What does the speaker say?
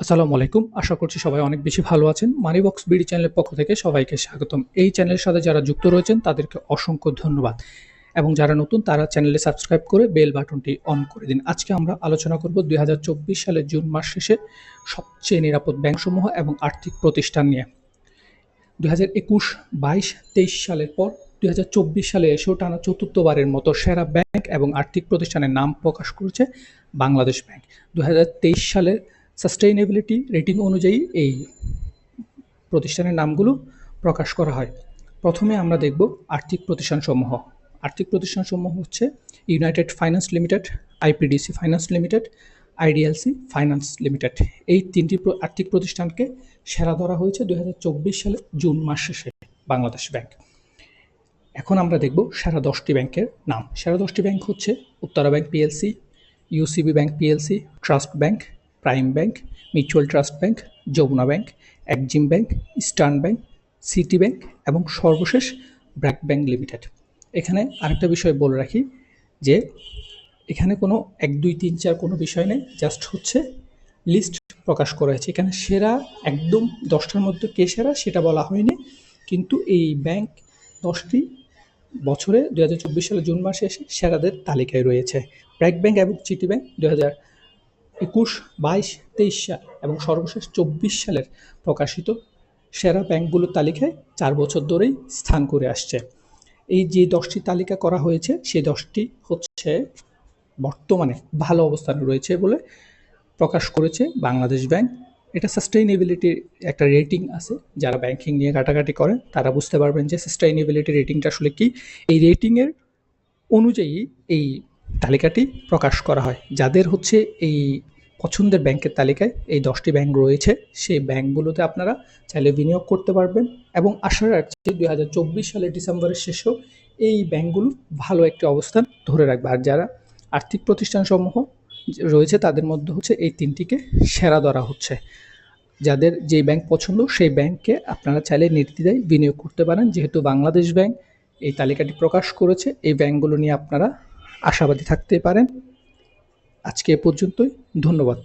আসসালামু আলাইকুম। আশা করছি সবাই অনেক বেশি ভালো আছেন। মানিবক্স বিডি চ্যানেলের পক্ষ থেকে সবাইকে স্বাগতম। এই চ্যানেলের সাথে যারা যুক্ত রয়েছেন, তাদেরকে অসংখ্য ধন্যবাদ। এবং যারা নতুন, তারা চ্যানেলে সাবস্ক্রাইব করে বেল বাটনটি অন করে দিন। আজকে আমরা আলোচনা করব দুই হাজার চব্বিশ সালের জুন মাস শেষে সবচেয়ে নিরাপদ ব্যাংকসমূহ এবং আর্থিক প্রতিষ্ঠান নিয়ে। দুই হাজার একুশ বাইশ তেইশ সালের পর দু হাজার চব্বিশ সালে এসেও টানা চতুর্থবারের মতো সেরা ব্যাংক এবং আর্থিক প্রতিষ্ঠানের নাম প্রকাশ করেছে বাংলাদেশ ব্যাংক। দু হাজার তেইশ সালের সাস্টেইনেবিলিটি রেটিং অনুযায়ী এই প্রতিষ্ঠানের নামগুলো প্রকাশ করা হয়। প্রথমে আমরা দেখব আর্থিক প্রতিষ্ঠানসমূহ। আর্থিক প্রতিষ্ঠানসমূহ হচ্ছে United Finance Limited IPDC Finance Limited IDLC Finance Limited এই তিনটি আর্থিক প্রতিষ্ঠানকে সেরা ধরা হয়েছে দু সালে জুন মাস শেষে বাংলাদেশ ব্যাংক। এখন আমরা দেখব সেরা দশটি ব্যাংকের নাম। সেরা দশটি ব্যাংক হচ্ছে Uttara Bank PLC UCB Bank PLC Trust Bank Prime Bank Mutual Trust Bank Jamuna Bank Exim Bank Eastern Bank City Bank এবং সর্বশেষ ব্র্যাক ব্যাংক লিমিটেড এখানে আরেকটা বিষয় বলে রাখি যে এখানে কোনো এক, দুই, তিন, চার কোনো বিষয় নেই, জাস্ট হচ্ছে লিস্ট প্রকাশ করা হয়েছে। এখানে সেরা একদম দশটার মধ্যে কে সেরা সেটা বলা হয়নি, কিন্তু এই ব্যাংক দশটি বছরে দু হাজার চব্বিশ সালে জুন মাসে এসে সেরাদের তালিকায় রয়েছে। ব্র্যাক ব্যাংক এবং সিটি ব্যাংক দু হাজার একুশ, বাইশ, তেইশ সাল এবং সর্বশেষ চব্বিশ সালের প্রকাশিত সেরা ব্যাংকগুলোর তালিকায় চার বছর ধরেই স্থান করে আসছে। এই যে দশটি তালিকা করা হয়েছে সেই দশটি হচ্ছে বর্তমানে ভালো অবস্থানে রয়েছে বলে প্রকাশ করেছে বাংলাদেশ ব্যাংক। এটা সাস্টেইনেবিলিটির একটা রেটিং আছে। যারা ব্যাংকিং নিয়ে ঘাটাঘাটি করেন, তারা বুঝতে পারবেন যে সাস্টেইনেবিলিটি রেটিংটা আসলে কি। এই রেটিংয়ের অনুযায়ী এই তালিকাটি প্রকাশ করা হয়। যাদের হচ্ছে এই পছন্দের ব্যাংকের তালিকায় এই দশটি ব্যাংক রয়েছে। সেই ব্যাংকগুলোতে আপনারা চাইলে বিনিয়োগ করতে পারবেন এবং আশা রাখছি দুই হাজার চব্বিশ সালের ডিসেম্বরের শেষেও এই ব্যাংকগুলো ভালো একটি অবস্থান ধরে রাখবে। আর যারা আর্থিক প্রতিষ্ঠানসমূহ রয়েছে তাদের মধ্যে হচ্ছে এই তিনটিকে সেরা ধরা হচ্ছে। যাদের যে ব্যাংক পছন্দ সেই ব্যাংকে আপনারা চাইলে নির্দ্বিধায় বিনিয়োগ করতে পারেন। যেহেতু বাংলাদেশ ব্যাংক এই তালিকাটি প্রকাশ করেছে, এই ব্যাংকগুলো নিয়ে আপনারা আশাবাদী থাকতে পারেন। আজকে এ পর্যন্তই ধন্যবাদ।